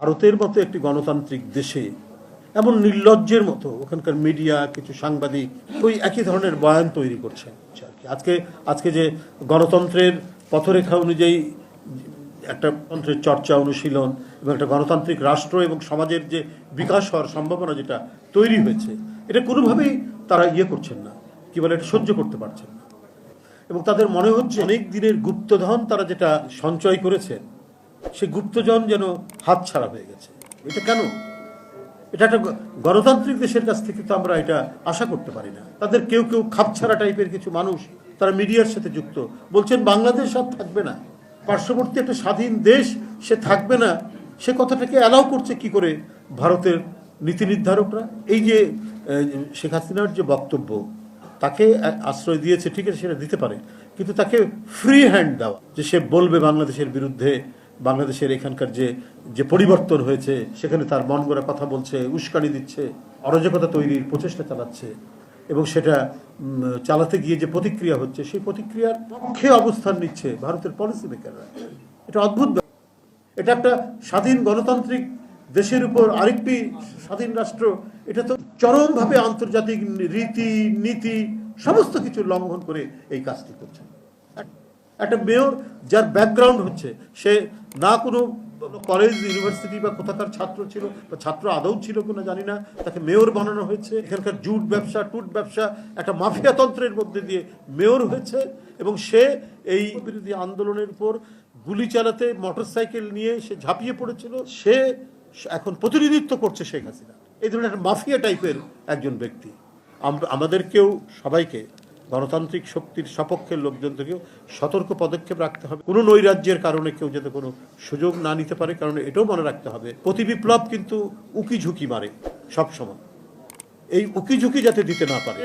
ভারতের মতো একটি গণতান্ত্রিক দেশে এমন নির্লজ্জের মতো ওখানকার মিডিয়া, কিছু সাংবাদিক ওই একই ধরনের বয়ান তৈরি করছে। আজকে আজকে যে গণতন্ত্রের পথরেখা অনুযায়ী একটা তন্ত্রের চর্চা, অনুশীলন এবং একটা গণতান্ত্রিক রাষ্ট্র এবং সমাজের যে বিকাশ হওয়ার সম্ভাবনা যেটা তৈরি হয়েছে, এটা কোনোভাবেই তারা ইয়ে করছেন না, কি বলে, এটা সহ্য করতে পারছেন না এবং তাদের মনে হচ্ছে অনেক দিনের গুপ্তধন তারা যেটা সঞ্চয় করেছেন সেই গুপ্তজন যেন হাতছাড়া হয়ে গেছে। এটা কেন? এটা একটা গণতান্ত্রিক দেশের কাছ থেকে তো আমরা এটা আশা করতে পারি না। তাদের কেউ কেউ খাপছাড়া টাইপের কিছু মানুষ, তারা মিডিয়ার সাথে যুক্ত। বলছেন, বাংলাদেশ আর থাকবে না। পার্শ্ববর্তী একটা স্বাধীন দেশ, সে থাকবে না। সে কথাটাকে অ্যালাউ করছে কি করে? ভারতের নীতি নির্ধারকরা। এই যে শেখ হাসিনার যে বক্তব্য, তাকে আশ্রয় দিয়েছে, ঠিক আছে, সেটা দিতে পারে। কিন্তু তাকে ফ্রি হ্যান্ড দেওয়া, যে সে বলবে বাংলাদেশের বিরুদ্ধে বাংলাদেশের এখানকার যে যে পরিবর্তন হয়েছে, সেখানে তার মন গড়া কথা বলছে, উস্কানি দিচ্ছে, অরাজকতা তৈরির প্রচেষ্টা চালাচ্ছে এবং সেটা চালাতে গিয়ে যে প্রতিক্রিয়া হচ্ছে, সেই প্রতিক্রিয়ার পক্ষে অবস্থান নিচ্ছে ভারতের পলিসি মেকাররা এটা অদ্ভুত এটা একটা স্বাধীন গণতান্ত্রিক দেশের উপর আরেকটি স্বাধীন রাষ্ট্র, এটা তো চরমভাবে আন্তর্জাতিক রীতি নীতি, সমস্ত কিছু লঙ্ঘন করে এই কাজটি করছে। একটা মেয়র যার ব্যাকগ্রাউন্ড হচ্ছে। সে না কোনো কলেজ ইউনিভার্সিটি বা কোথাকার ছাত্র ছিল বা ছাত্র আদৌ ছিল কিনা জানি না। তাকে মেয়র বানানো হয়েছে। এখানকার জুট ব্যবসা, টুট ব্যবসা, একটা মাফিয়া তন্ত্রের মধ্যে দিয়ে মেয়র হয়েছে এবং সে এই বিরোধী আন্দোলনের উপর গুলি চালাতে মোটরসাইকেল নিয়ে সে ঝাঁপিয়ে পড়েছিল। সে এখন প্রতিনিধিত্ব করছে শেখ হাসিনা। এই ধরনের একটা মাফিয়া টাইপের একজন ব্যক্তি। আমাদেরকেও সবাইকে গণতান্ত্রিক শক্তির সপক্ষের লোকজনদেরকেও সতর্ক পদক্ষেপ রাখতে হবে। কোনো নৈরাজ্যের কারণে কেউ যাতে কোনো সুযোগ না নিতে পারে, কারণ এটাও মনে রাখতে হবে, প্রতি বিপ্লব কিন্তু উকি ঝুঁকি মারে সবসময়। এই উকি ঝুঁকি যাতে দিতে না পারে,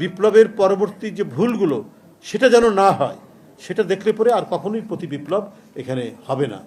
বিপ্লবের পরবর্তী যে ভুলগুলো, সেটা যেন না হয়, সেটা দেখলে পরে আর কখনোই প্রতি বিপ্লব এখানে হবে না।